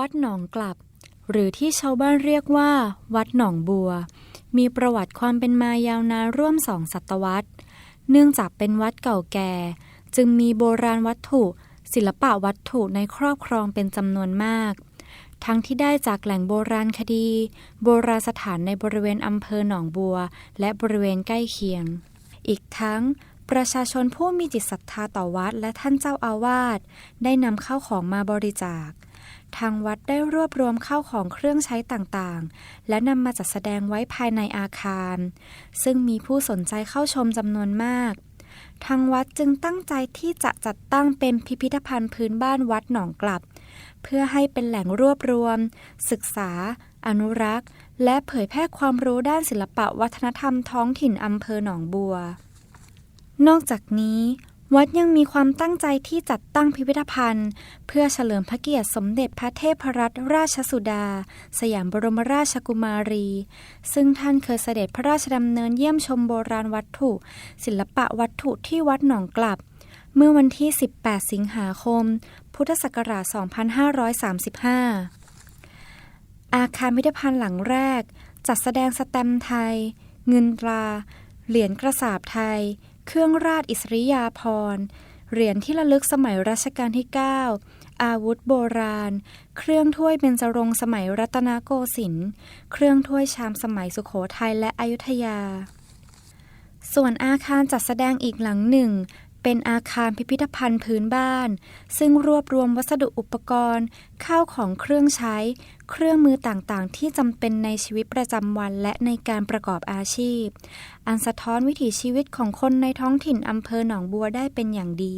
วัดหนองกลับ หรือที่ชาวบ้านเรียกว่า วัดหนองบัว มีประวัติความเป็นมายาวนานร่วมสองศตวรรษ เนื่องจากเป็นวัดเก่าแก่ จึงมีโบราณวัตถุ ศิลปะวัตถุในครอบครองเป็นจำนวนมาก ทั้งที่ได้จากแหล่งโบราณคดี โบราณสถานในบริเวณอำเภอหนองบัว และบริเวณใกล้เคียง อีกทั้งประชาชนผู้มีจิตศรัทธาต่อวัดและท่านเจ้าอาวาสได้นำเข้าของมาบริจาค ทางวัดได้รวบรวมเข้าของเครื่องใช้ต่างๆ และนำมาจัดแสดงไว้ภายในอาคาร ซึ่งมีผู้สนใจเข้าชมจำนวนมาก ทางวัดจึงตั้งใจที่จะจัดตั้งเป็นพิพิธภัณฑ์พื้นบ้านวัดหนองกลับ เพื่อให้เป็นแหล่งรวบรวม ศึกษา อนุรักษ์ และเผยแพร่ความรู้ด้านศิลปะวัฒนธรรมท้องถิ่นอำเภอหนองบัว นอกจากนี้ วัดยังมีความตั้งใจที่จัดตั้งพิพิธภัณฑ์ เพื่อเฉลิมพระเกียรติสมเด็จพระเทพรัตนราชสุดา สยามบรมราชกุมารี ซึ่งท่านเคยเสด็จพระราชดำเนินเยี่ยมชมโบราณวัตถุ ศิลปะวัตถุที่วัดหนองกลับ เมื่อวันที่ 18 สิงหาคม พุทธศักราช 2535 อาคารพิพิธภัณฑ์หลังแรก จัดแสดงสแตมป์ไทย เงินตรา เหรียญกระสาบไทย เครื่องราชอิสริยาภรณ์ เหรียญที่ระลึกสมัยรัชกาลที่ 9 อาวุธโบราณ เครื่องถ้วยเบญจรงค์สมัยรัตนโกสินทร์ เครื่องถ้วยชามสมัยสุขโขทัยและอยุธยา ส่วนอาคารจัดแสดงอีกหลังหนึ่ง เป็นอาคารพิพิธภัณฑ์พื้นบ้าน ซึ่งรวบรวมวัสดุอุปกรณ์ ข้าวของเครื่องใช้ เครื่องมือต่างๆ ที่จำเป็นในชีวิตประจำวันและในการประกอบอาชีพ อันสะท้อนวิถีชีวิตของคนในท้องถิ่นอำเภอหนองบัวได้เป็นอย่างดี